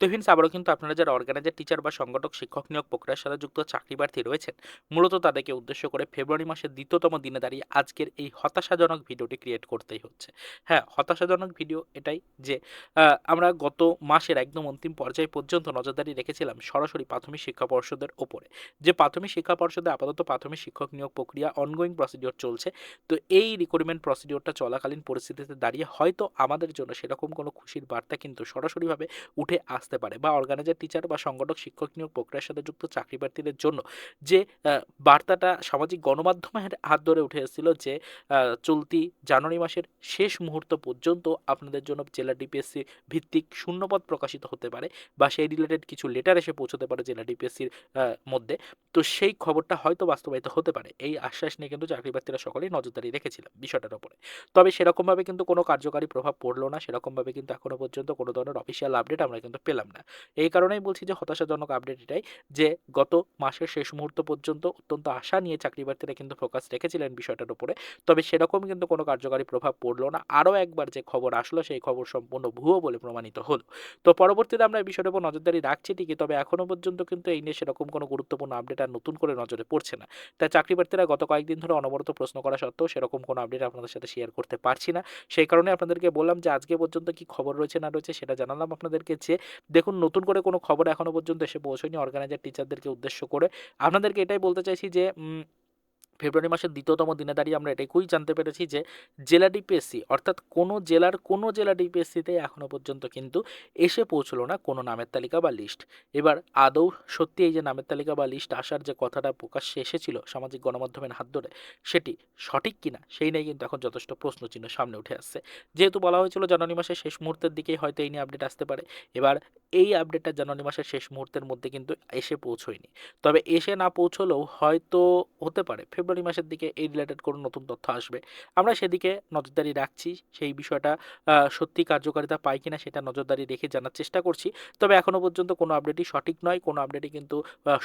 তো ফ্রেন্ডস আবারও কিন্তু আপনারা যারা অর্গানাইজার টিচার বা সংগঠক, শিক্ষক নিয়োগ প্রক্রিয়ার সাথে যুক্ত চাকরি প্রার্থী রয়েছেন, মূলত তাদেরকে উদ্দেশ্য করে ফেব্রুয়ারি মাসের দ্বিতীয়তম দিনে দাঁড়িয়ে আজকের এই হতাশাজনক ভিডিওটি ক্রিয়েট করতেই হচ্ছে। হ্যাঁ হতাশাজনক ভিডিও এটাই যে আমরা গত মাসের একদম অন্তিম পর্যায় পর্যন্ত নজরদারি রেখেছিলাম সরাসরি প্রাথমিক শিক্ষা পর্ষদের ওপরে যে প্রাথমিক শিক্ষা পর্ষদে আপাতত প্রাথমিক শিক্ষক নিয়োগ প্রক্রিয়া অনগোয়িং প্রসিডিওর চলছে, তো এই রিক্রুটমেন্ট প্রসিডিওরটা চলাকালীন পরিস্থিতিতে দাঁড়িয়ে হয়তো আমাদের জন্য সেরকম কোনো খুশির বার্তা কিন্তু সরাসরিভাবে উঠে আসতে পারে বা অর্গানাইজার টিচার বা সংগঠক, শিক্ষক নিয়োগ প্রক্রিয়ার সাথে যুক্ত চাকরি প্রার্থীদের জন্য যে বার্তাটা সামাজিক গণমাধ্যমের হাত ধরে উঠে এসেছিল যে চলতি জানুয়ারি মাসের শেষ মুহূর্ত পর্যন্ত আপনাদের জন্য জেলা ডিপিএসসি ভিত্তিক শূন্যপদ প্রকাশিত হতে পারে বা সেই রিলেটেড কিছু লেটার এসে পৌঁছতে পারে জেলা ডিপিএসসির মধ্যে। তো সেই খবরটা হয়তো বাস্তবায়িত হতে পারে। এই আশ্বাস নিয়ে কিন্তু চাকরি প্রার্থীরা সকলেই নজরদারি রেখেছিলাম বিষয়টার উপরে তবে সেরকমভাবে কিন্তু কোনো কার্যকারী প্রভাব পড়ল না। সেরকমভাবে কিন্তু এখনও পর্যন্ত কোনো ধরনের অফিসিয়াল আপডেট আমরা কিন্তু পেলাম না। এই কারণেই বলছি যে হতাশাজনক আপডেট এটাই যে গত মাসের শেষ মুহূর্ত পর্যন্ত অত্যন্ত আশা নিয়ে চাকরি প্রার্থীরা কিন্তু ফোকাস রেখেছিলেন বিষয়টার উপরে। তবে সেরকম কিন্তু কোনো কার্যকারী প্রভাব পড়ল না। আরও একবার যে খবর আসলো সেই খবর সম্পূর্ণ ভুয়ো বলে প্রমাণিত হলো। তো পরবর্তীতে আমরা এই বিষয়টার উপর নজরদারি রাখছি ঠিকই, তবে এখনও পর্যন্ত কিন্তু এই নিয়ে সেরকম কোনো গুরুত্বপূর্ণ আপডেট আর নতুন করে নজরে পড়ছে না। তাই চাকরি প্রার্থীরা গত কয়েকদিন ধরে অনবরত প্রশ্ন করা সত্ত্বেও সেরকম কোনো আপডেট আপনাদের সাথে শেয়ার করতে পারছি না। সেই কারণে আপনাদেরকে বললাম যে আজকে পর্যন্ত কি খবর রয়েছে না রয়েছে সেটা জানালাম আপনাদেরকে যে দেখুন, নতুন করে কোনো খবর এখনও পর্যন্ত এসে পৌঁছয়নি। অর্গানাইজার টিচারদেরকে উদ্দেশ্য করে। আপনাদেরকে এটাই বলতে চাইছি যে ফেব্রুয়ারি মাসের দ্বিতীয়তম দিনে দাঁড়িয়ে আমরা এটাই জানতে পেরেছি যে জেলা ডিপিএসসি অর্থাৎ কোনো জেলার কোনো জেলা ডিপিএসসিতে এখনও পর্যন্ত কিন্তু এসে পৌঁছলো না কোনো নামের তালিকা বা লিস্ট এবার আদৌ সত্যি এই যে নামের তালিকা বা লিস্ট আসার যে কথাটা প্রকাশ্যে এসেছিল সামাজিক গণমাধ্যমের হাত ধরে, সেটি সঠিক কিনা সেই নিয়ে কিন্তু এখন যথেষ্ট প্রশ্নচিহ্ন সামনে উঠে আসছে। যেহেতু বলা হয়েছিল জানুয়ারি মাসের শেষ মুহূর্তের দিকেই হয়তো এই নিয়ে আপডেট আসতে পারে, এবার এই আপডেটটা জানুয়ারি মাসের শেষ মুহূর্তের মধ্যে কিন্তু এসে পৌঁছয়নি। তবে এসে না পৌঁছলেও হয়তো হতে পারে ফেব্রুয়ারি মাসের দিকে এই রিলেটেড কোনো নতুন তথ্য আসবে। আমরা সেদিকে নজরদারি রাখছি, সেই বিষয়টা সত্যি কার্যকারিতা পায় কিনা সেটা নজরদারি রেখে জানার চেষ্টা করছি। তবে এখনও পর্যন্ত কোনো আপডেটই সঠিক নয়, কোনো আপডেটই কিন্তু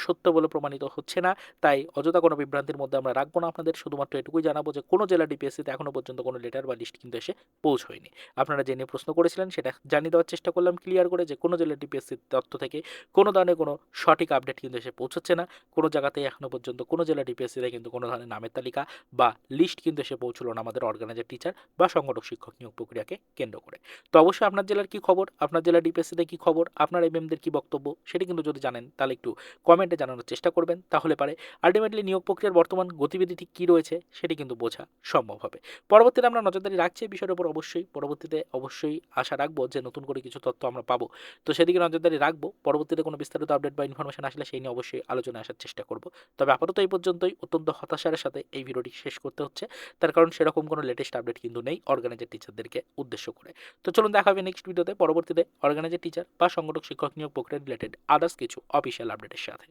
সত্য বলে প্রমাণিত হচ্ছে না। তাই অযথা কোনো বিভ্রান্তির মধ্যে আমরা রাখব না আপনাদের। শুধুমাত্র এটুকুই জানাব যে কোনো জেলা ডিপিএসসিতে এখনও পর্যন্ত কোনো লেটার বা লিস্ট কিন্তু এসে পৌঁছয়নি। আপনারা জেনে প্রশ্ন করেছিলেন, সেটা জানিয়ে দেওয়ার চেষ্টা করলাম ক্লিয়ার করে যে কোনো জেলা ডিপিএসসির তথ্য থেকে কোনো ধরনের কোনো সঠিক আপডেট কিন্তু এসে পৌঁছচ্ছে না। কোনো জায়গাতেই এখনও পর্যন্ত কোনো জেলা ডিপিএসসিতে কিন্তু কোনো ধরনের নামের তালিকা বা লিস্ট কিন্তু এসে পৌঁছলো না আমাদের অর্গানাইজার টিচার বা সংগঠক, শিক্ষক নিয়োগ প্রক্রিয়াকে কেন্দ্র করে। তো অবশ্যই আপনার জেলার কি খবর? আপনার জেলার ডিপিএসসিতে কি খবর? আপনার এমএমদের কি বক্তব্য? সেটি কিন্তু যদি জানেন, তাহলে একটু কমেন্টে জানানোর চেষ্টা করবেন, তাহলে পারে। আলটিমেটলি নিয়োগ প্রক্রিয়ার বর্তমান গতিবিধি ঠিক কী রয়েছে, সেটি কিন্তু বোঝা সম্ভব হবে। পরবর্তীতে আমরা নজরদারি রাখছি, বিষয়ের উপর অবশ্যই। পরবর্তীতে অবশ্যই আশা রাখব যে নতুন করে কিছু তথ্য আমরা পাবো। তো সেদিকে নজরদারি রাখব। পরবর্তীতে কোনো বিস্তারিত আপডেট বা ইনফরমেশন আসলে সেই নিয়ে অবশ্যই আলোচনায় আসার চেষ্টা করব। তবে আপাতত এই পর্যন্তই। অত্যন্ত হতাশার সাথে এই ভিডিওটি শেষ করতে হচ্ছে। তার কারণ সেরকম কোনো লেটেস্ট আপডেট কিন্তু নেই অর্গানাইজার টিচারদেরকে উদ্দেশ্য করে। তো চলুন দেখা হবে নেক্সট ভিডিওতে পরবর্তীতে অর্গানাইজার টিচার বা সংগঠক শিক্ষক নিয়োগ প্রক্রিয়া রিলেটেড আদার্স কিছু অফিসিয়াল আপডেটের সাথে।